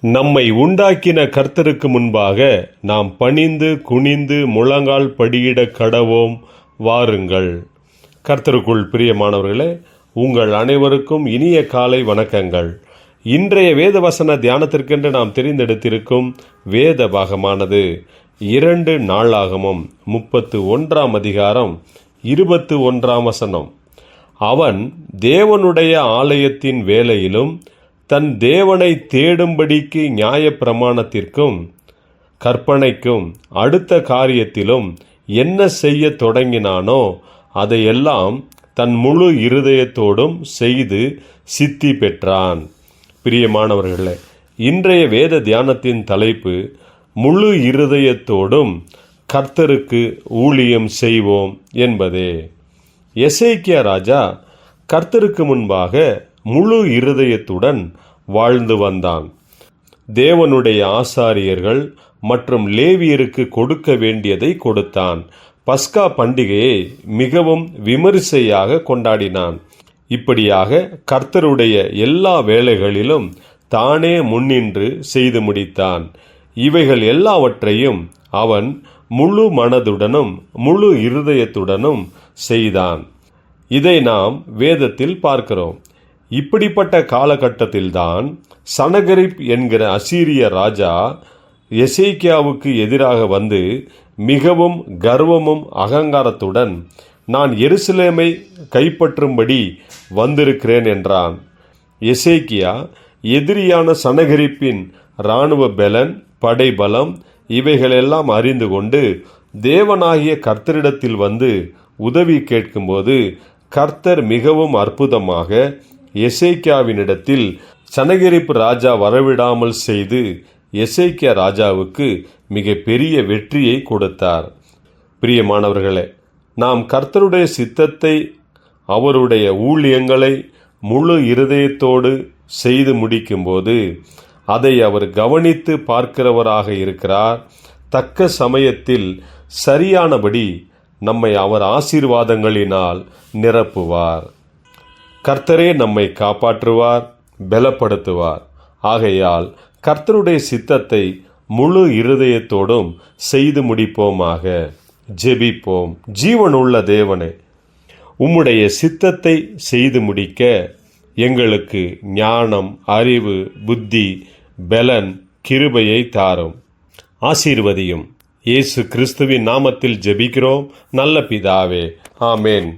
நம்மை உண்டாக்கின கர்த்தருக்கு முன்பாக நாம் பணிந்து குனிந்து முழங்கால் படியிட கடவோம். வாருங்கள். கர்த்தருக்குள் பிரியமானவர்களே உங்கள் அனைவருக்கும் இனிய காலை வணக்கங்கள். இன்றைய வேத வசன தியானத்திற்கென்று நாம் தெரிந்தெடுத்திருக்கும் வேத பாகமானது இரண்டு நாளாகமும் முப்பத்து ஒன்றாம் அதிகாரம் இருபத்து ஒன்றாம் வசனம். அவன் தேவனுடைய ஆலயத்தின் வேலையிலும் தன் தேவனை தேடும்படிக்கு நியாயப்பிரமாணத்திற்கும் கற்பனைக்கும் அடுத்த காரியத்திலும் என்ன செய்ய தொடங்கினானோ அதையெல்லாம் தன் முழு இருதயத்தோடும் செய்து சித்தி பெற்றான். பிரியமானவர்களே இன்றைய வேத தியானத்தின் தலைப்பு முழு இருதயத்தோடும் கர்த்தருக்கு ஊழியம் செய்வோம் என்பதே. எசேக்கியா ராஜா கர்த்தருக்கு முன்பாக முழு இருதயத்துடன் வாழ்ந்து வந்தான். தேவனுடைய ஆசாரியர்கள் மற்றும் லேவியருக்கு கொடுக்க வேண்டியதை கொடுத்தான். பஸ்கா பண்டிகையை மிகவும் விமரிசையாக கொண்டாடினான். இப்படியாக கர்த்தருடைய எல்லா வேலைகளிலும் தானே முன்னின்று செய்து முடித்தான். இவைகள் எல்லாவற்றையும் அவன் முழு மனதுடனும் முழு இருதயத்துடனும் செய்தான். இதை நாம் வேதத்தில் பார்க்கிறோம். இப்படிப்பட்ட காலகட்டத்தில்தான் சனகரிப் என்கிற அசீரிய ராஜா எசேக்கியாவுக்கு எதிராக வந்து மிகவும் கர்வமும் அகங்காரத்துடன் நான் எருசலேமை கைப்பற்றும்படி வந்திருக்கிறேன் என்றான். எசேக்கியா எதிரியான சனகரிப்பின் இராணுவ பலன் படைபலம் இவைகளெல்லாம் அறிந்து கொண்டு தேவனாகிய கர்த்தரிடத்தில் வந்து உதவி கேட்கும்போது கர்த்தர் மிகவும் அற்புதமாக எசேக்கியாவினிடத்தில் சனகிரிப்பு ராஜா வரவிடாமல் செய்து எசேக்கியா ராஜாவுக்கு மிக பெரிய வெற்றியை கொடுத்தார். பிரியமானவர்களே நாம் கர்த்தருடைய சித்தத்தை அவருடைய ஊழியங்களை முழு இருதயத்தோடு செய்து முடிக்கும்போது அதை அவர் கவனித்து பார்க்கிறவராக இருக்கிறார். தக்க சமயத்தில் சரியானபடி நம்மை அவர் ஆசீர்வாதங்களினால் நிரப்புவார். கர்த்தரே நம்மை காப்பாற்றுவார் பலப்படுத்துவார். ஆகையால் கர்த்தருடைய சித்தத்தை முழு இருதயத்தோடும் செய்து முடிப்போமாக. ஜெபிப்போம். ஜீவனுள்ள தேவனே உம்முடைய சித்தத்தை செய்து முடிக்க எங்களுக்கு ஞானம் அறிவு புத்தி பலன் கிருபையை தாரும். ஆசீர்வதியும். இயேசு கிறிஸ்துவின் நாமத்தில் ஜெபிக்கிறோம். நல்ல பிதாவே ஆமேன்.